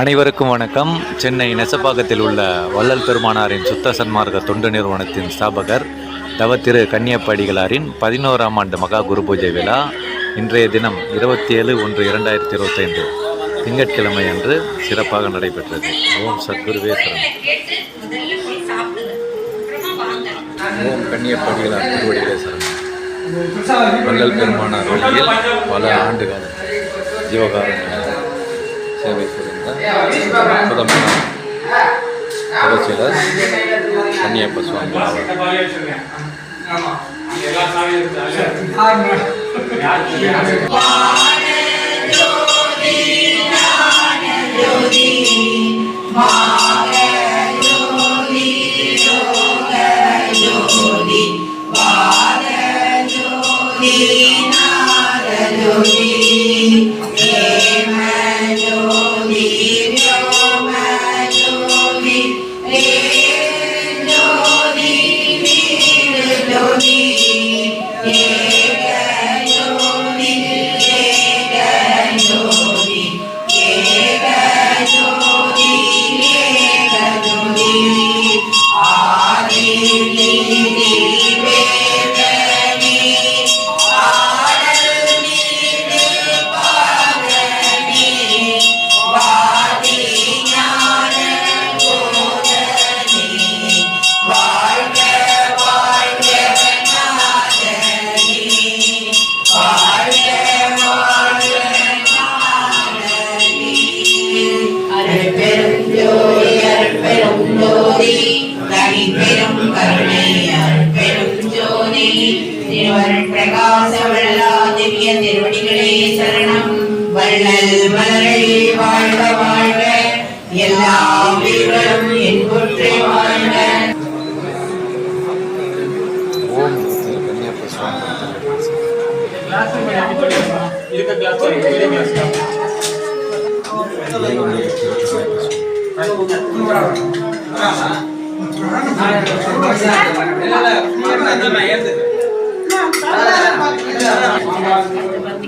அனைவருக்கும் வணக்கம். சென்னை நெசப்பாக்கத்தில் உள்ள வள்ளல் பெருமானாரின் சுத்த சன்மார்க்க தொண்டு நிறுவனத்தின் ஸ்தாபகர் தவ திரு கன்னியப்படிகளாரின் பதினோராம் ஆண்டு மகா குரு பூஜை விழா இன்றைய தினம் இருபத்தி ஏழு ஒன்று இரண்டாயிரத்தி இருபத்தைந்து திங்கட்கிழமை அன்று சிறப்பாக நடைபெற்றது. ஓம் சத்குருவே சரணம். ஓம் கன்னியப்படிகளார் திருவடிகளே சரணம். வள்ளல் பெருமானார் வழியில் பல ஆண்டுகாலம் ஜீவகாரண்ய சேவை புரிந்த அற்புதமான தொடர்ச்சியாளர் கன்னியப்ப சுவாமி Lord. அருட்பெரும் ஜோதி அருட்பெரும் ஜோதி தனிப்பெரும் கருணை அருட்பெரும் ஜோதி திருவருட் பிரகாச வள்ளலா திவ்ய திருவடிகளே சரணம் வள்ளல் வாழ்க வாழ்க எல்லா உயிர்களும் வாழ்க இதுக்கு கிளாஸ் இது கிளாஸ் பாத்தீங்க